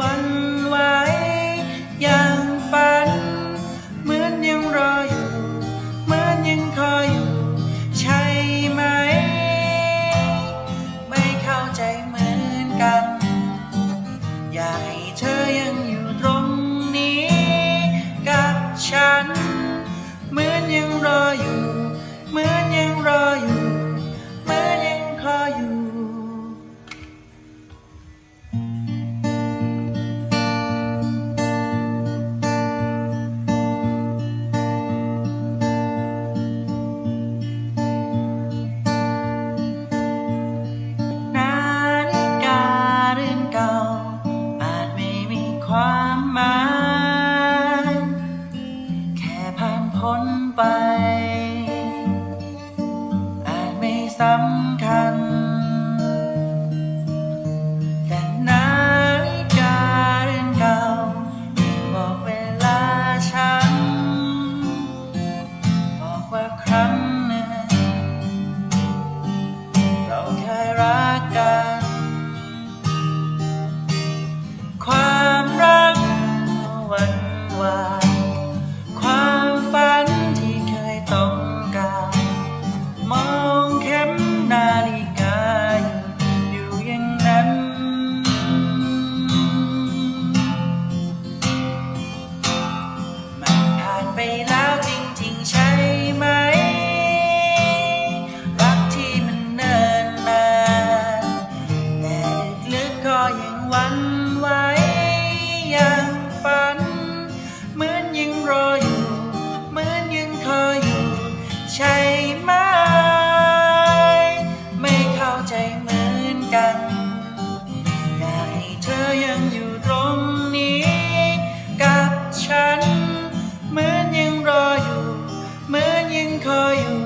วันไหวอย่างฝัน เหมือนยังรออยู่ เหมือนยังคอยอยู่ ใช่ไหม ไม่เข้าใจเหมือนกัน อยากให้เธอยังอยู่ตรงนี้ กับฉัน เหมือนยังรออยู่ เหมือนยังรออยู่ สำคัญ call you